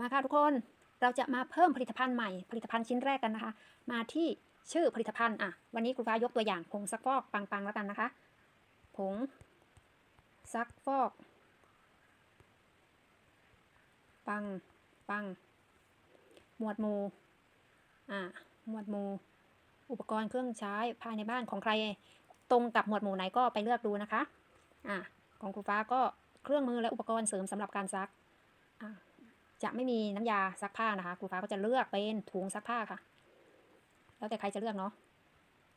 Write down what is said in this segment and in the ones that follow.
มาค่ะทุกคนเราจะมาเพิ่มผลิตภัณฑ์ใหม่ผลิตภัณฑ์ชิ้นแรกกันนะคะ มาที่ชื่อผลิตภัณฑ์อะวันนี้ครูฟ้ายกตัวอย่างผงซักฟอกปังๆแล้วกันนะคะผงซักฟอก ปังปัง หมวดหมู่อ่าหมวดหมู่อุปกรณ์เครื่องใช้ภายในบ้านของใครตรงกับหมวดหมู่ไหนก็ไปเลือกดูนะคะอ่าของครูฟ้าก็เครื่องมือและอุปกรณ์เสริมสำหรับการซักอ่า จะไม่มีน้ำยาซักผ้านะคะครูฟ้าก็จะเลือกเป็นถุงซักผ้าค่ะ แล้วแต่ใครจะเลือกเนาะ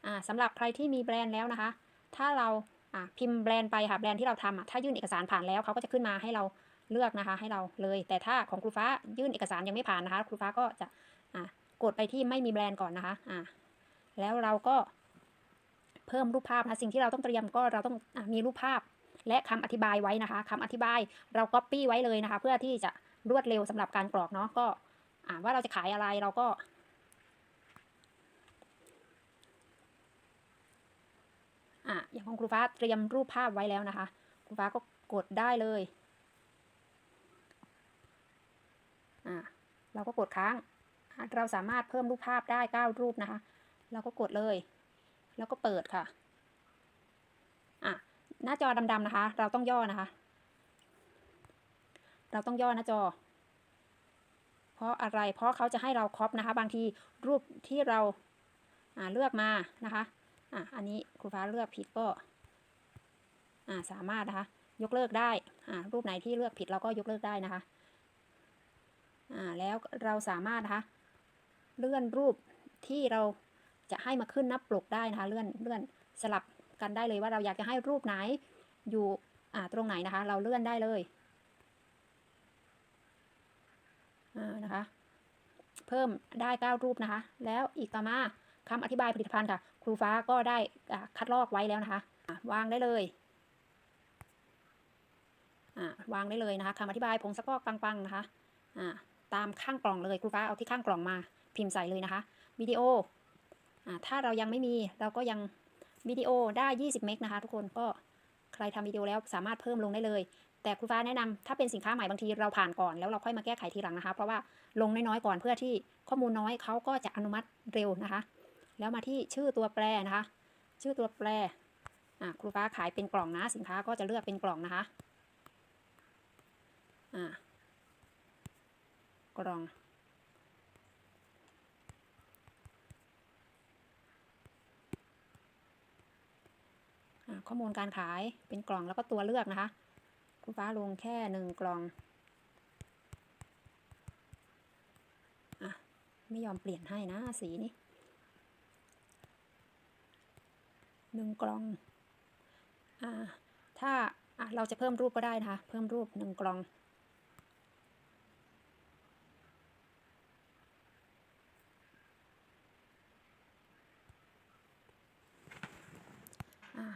อ่าสำหรับใครที่มีแบรนด์แล้วนะคะ ถ้าเราอ่าพิมพ์แบรนด์ไปค่ะแบรนด์ที่เราทำอะถ้ายื่นเอกสารผ่านแล้วเขาก็จะขึ้นมาให้เราเลือกนะคะ ให้เราเลย แต่ถ้าของครูฟ้ายื่นเอกสารยังไม่ผ่านนะคะ ครูฟ้าก็จะอ่ากดไปที่ไม่มีแบรนด์ก่อนนะคะอ่าแล้วเราก็เพิ่มรูปภาพนะสิ่งที่เราต้องเตรียมก็เราต้องอามีรูปภาพและคำอธิบายไว้นะคะคำอธิบายเราก๊อปปี้ไว้เลยนะคะ เพื่อที่จะ รวดเร็วสำหรับการกรอกเนาะก็อ่าว่าเราจะขายอะไรเราก็ อะอย่างของครูฟ้าเตรียมรูปภาพไว้แล้วนะคะ ครูฟ้าก็กดได้เลยอ่าเราก็กดค้าง เราสามารถเพิ่มรูปภาพได้เก้ารูปนะคะ เราก็กดเลย แล้วก็เปิดค่ะอะหน้าจอดำๆนะคะ เราต้องย่อนะคะ เราต้องย่อหน้าจอ เพราะอะไร เพราะเขาจะให้เราครอปนะคะ บางทีรูปที่เราอ่าเลือกมานะคะอะอันนี้ครูฟ้าเลือกผิดก็อ่าสามารถนะคะ ยกเลิกได้อ่ารูปไหนที่เลือกผิดเราก็ยกเลิกได้นะคะอ่าแล้วเราสามารถนะคะเลื่อนรูปที่เราจะให้มาขึ้นหน้าปกได้นะคะ เลื่อนเลื่อนสลับกันได้เลยว่าเราอยากจะให้รูปไหนอยู่อ่าตรงไหนนะคะ เราเลื่อนได้เลย อ่า นะคะ เพิ่มได้ 9 รูปนะคะ แล้วอีกต่อมาคำอธิบายผลิตภัณฑ์ค่ะ ครูฟ้าก็ได้คัดลอกไว้แล้วนะคะวางได้เลยวางได้เลยนะคะคำอธิบายผงซักฟอกปังๆนะคะตามข้างกล่องเลยครูฟ้าเอาที่ข้างกล่องมาพิมพ์ใส่เลยนะคะวิดีโออถ้าเรายังไม่มีเราก็ยังวิดีโอได้ 20 เมกนะคะ ทุกคนก็ใครทำวิดีโอแล้วสามารถเพิ่มลงได้เลย แต่ครูฟ้าแนะนำถ้าเป็นสินค้าใหม่บางทีเราผ่านก่อนแล้วเราค่อยมาแก้ไขทีหลังนะคะ เพราะว่าลงน้อยๆก่อนเพื่อที่ข้อมูลน้อยเขาก็จะอนุมัติเร็วนะคะ แล้วมาที่ชื่อตัวแปรนะคะ ชื่อตัวแปรอ่าครูฟ้าขายเป็นกล่องนะ สินค้าก็จะเลือกเป็นกล่องนะคะอ่ากล่องอ่าข้อมูลการขายเป็นกล่องแล้วก็ตัวเลือกนะคะ ครูฟ้าลงแค่หนึ่งกล่องอะไม่ยอมเปลี่ยนให้นะสีนี้หนึ่งกล่องอ่าถ้าอะเราจะเพิ่มรูปก็ได้นะคะ เพิ่มรูปหนึ่งกล่องอ่า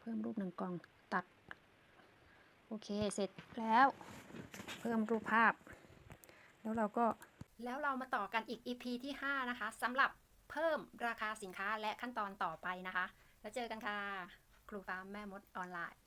เพิ่มรูปหนึ่งกล่อง โอเคเสร็จแล้ว เพิ่มรูปภาพ แล้วเราก็แล้วเรามาต่อกันอีก EP ที่ 5 นะคะสำหรับเพิ่มราคาสินค้าและขั้นตอนต่อไปนะคะ แล้วเจอกันค่ะ ครูฟ้าแม่มดออนไลน์